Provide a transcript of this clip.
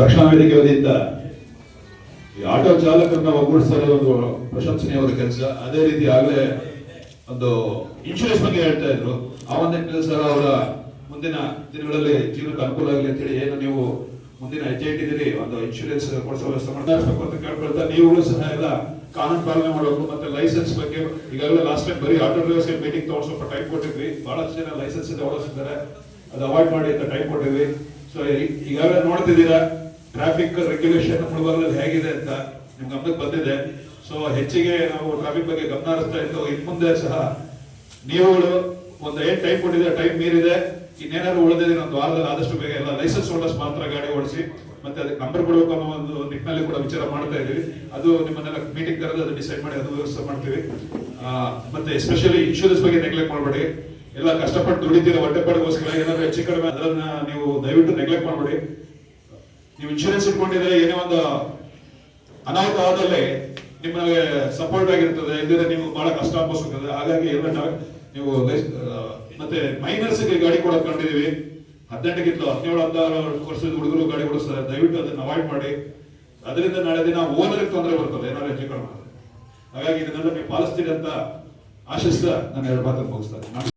ರಕ್ಷಣಾ ವೇದಿಕೆ ವತಿಯಿಂದ ಈ ಆಟೋ ಚಾಲಕರನ್ನ ಒಗ್ಗೂಡಿಸಲು ಒಂದು ಪ್ರಶಂಸನೀಯವಾದ ಕೆಲಸ. ಅದೇ ರೀತಿ ಆಗಲೇ ಒಂದು ಇನ್ಶೂರೆನ್ಸ್ ಬಗ್ಗೆ ಹೇಳ್ತಾ ಇದ್ರು. ಆ ಒಂದು ನಿಟ್ಟಿನಲ್ಲಿ ಸರ್ ಅವರ ಮುಂದಿನ ದಿನಗಳಲ್ಲಿ ಜೀವನಕ್ಕೆ ಅನುಕೂಲ ಆಗಲಿ ಅಂತೇಳಿ ಏನು ನೀವು ಮುಂದಿನ ಹೆಜ್ಜೆ ಇಟ್ಟಿದ್ದೀರಿ ಒಂದು ಇನ್ಶೂರೆನ್ಸ್ ಕೊಡಿಸೋ ವ್ಯವಸ್ಥೆ ಮಾಡಬೇಕು ಅಂತ ಕೇಳ್ಕೊಳ್ತಾ ನೀವುಗಳು ಸಹ ಎಲ್ಲ ಕಾನೂನು ಪಾಲನೆ ಮಾಡಬೇಕು ಮತ್ತೆ ಲೈಸೆನ್ಸ್ ಬಗ್ಗೆ ಈಗಾಗಲೇ ಲಾಸ್ಟ್ ಟೈಮ್ ಬರೀ ಆಟೋ ಡ್ರೈವರ್ಸ್ ಮೀಟಿಂಗ್ ತಗೊಂಡು ಟೈಮ್ ಕೊಟ್ಟಿದ್ವಿ. ಬಹಳಷ್ಟು ಜನ ಲೈಸೆನ್ಸ್ ಇದೆ ಓಡಿಸಿದ್ದಾರೆ ಅದು ಅವಾಯ್ಡ್ ಮಾಡಿ ಅಂತ ಟೈಮ್ ಕೊಟ್ಟಿದ್ವಿ. ಸೊ ಈಗಾಗಲೇ ನೋಡ್ತಿದ್ದೀರಾ? ಟ್ರಾಫಿಕ್ ರೆಗ್ಯುಲೇಷನ್ ಮುಳುಬಾಗಲಲ್ಲಿ ಹೇಗಿದೆ ಅಂತ ನಿಮ್ ಗಮನಕ್ಕೆ ಬಂದಿದೆ. ಸೊ ಹೆಚ್ಚಿಗೆ ನಾವು ಟ್ರಾಫಿಕ್ ಬಗ್ಗೆ ಗಮನ ಹರಿಸ್ತಾ ಇದ್ದು ಇನ್ ಮುಂದೆ ಸಹ ನೀವುಗಳು ಒಂದು ಏನ್ ಟೈಮ್ ಕೊಟ್ಟಿದೆ ಟೈಮ್ ಮೀರಿದೆ. ಇನ್ನೇನಾದ್ರು ಉಳಿದಿದೆ, ಒಂದು ವಾರದಲ್ಲಿ ಆದಷ್ಟು ಬೇಗ ಎಲ್ಲ ಲೈಸೆನ್ಸ್ ಹೋಲ್ಡರ್ಸ್ ಮಾತ್ರ ಗಾಡಿ ಓಡಿಸಿ, ಮತ್ತೆ ಅದಕ್ಕೆ ನಂಬರ್ ಕೊಡಬೇಕು ಅನ್ನೋ ಒಂದು ನಿಟ್ಟಿನಲ್ಲಿ ಕೂಡ ವಿಚಾರ ಮಾಡ್ತಾ ಇದೀವಿ ಅದು ನಿಮ್ಮನ್ನೆಲ್ಲ ಮೀಟಿಂಗ್ ಕರೆದು ಅದು ಡಿಸೈಡ್ ಮಾಡಿ, ಅದು ವ್ಯವಸ್ಥೆ ಮಾಡ್ತೀವಿ. ಮತ್ತೆ ಎಸ್ಪೆಷಲಿ ಇನ್ಶೂರೆನ್ಸ್ ಬಗ್ಗೆ ನೆಗ್ಲೆಕ್ಟ್ ಮಾಡಬೇಡಿ. ಎಲ್ಲ ಕಷ್ಟಪಟ್ಟು ದುಡಿತೀರ ಹೊಟ್ಟೆಪಾಡಿಗೋಸ್ಕರ ಏನಾದ್ರು ಹೆಚ್ಚು ಕಡಿಮೆ ಅದನ್ನ ನೀವು ದಯವಿಟ್ಟು ನೆಗ್ಲೆಕ್ಟ್ ಮಾಡಬೇಡಿ. ನೀವು ಇನ್ಶೂರೆನ್ಸ್ ಇಟ್ಕೊಂಡಿದ್ರೆ ಏನೇ ಒಂದು ಅನಾಹುತ ಆದಲ್ಲಿ ನಿಮಗೆ ಸಪೋರ್ಟ್ ಆಗಿರ್ತದೆ ಇಲ್ಲದ್ರೆ ನೀವು ಬಹಳ ಕಷ್ಟ ಆಗ್ತದೆ ಹಾಗಾಗಿ ಎಲ್ಲ ನೀವು ಮತ್ತೆ ಮೈನರ್ಸ್ಗೆ ಗಾಡಿ ಕೊಡೋದು ಕಂಡಿದೀವಿ ಹದಿನೆಂಟಕ್ಕಿಂತ ಹದಿನೇಳು, ಹದಿನಾರು ವರ್ಷದ ಹುಡುಗರು ಗಾಡಿ ಓಡಿಸ್ತಾರೆ. ದಯವಿಟ್ಟು ಅದನ್ನ ಅವಾಯ್ಡ್ ಮಾಡಿ. ಅದರಿಂದ ನಾಳೆ ದಿನ ಓನರ್ಗೆ ತೊಂದರೆ ಬರ್ತದೆ, ಏನಾದ್ರು ಹೆಚ್ಚು ಕಡಿಮೆ ಹಾಗಾಗಿ ಇದನ್ನೆಲ್ಲ ನೀವು ಪಾಲಿಸ್ತೀರಿ ಅಂತ ಆಶಿಸ್ತಾ ನಾನು ಎರಡು ಮಾತನ್ನು ಮುಗಿಸ್ತೇನೆ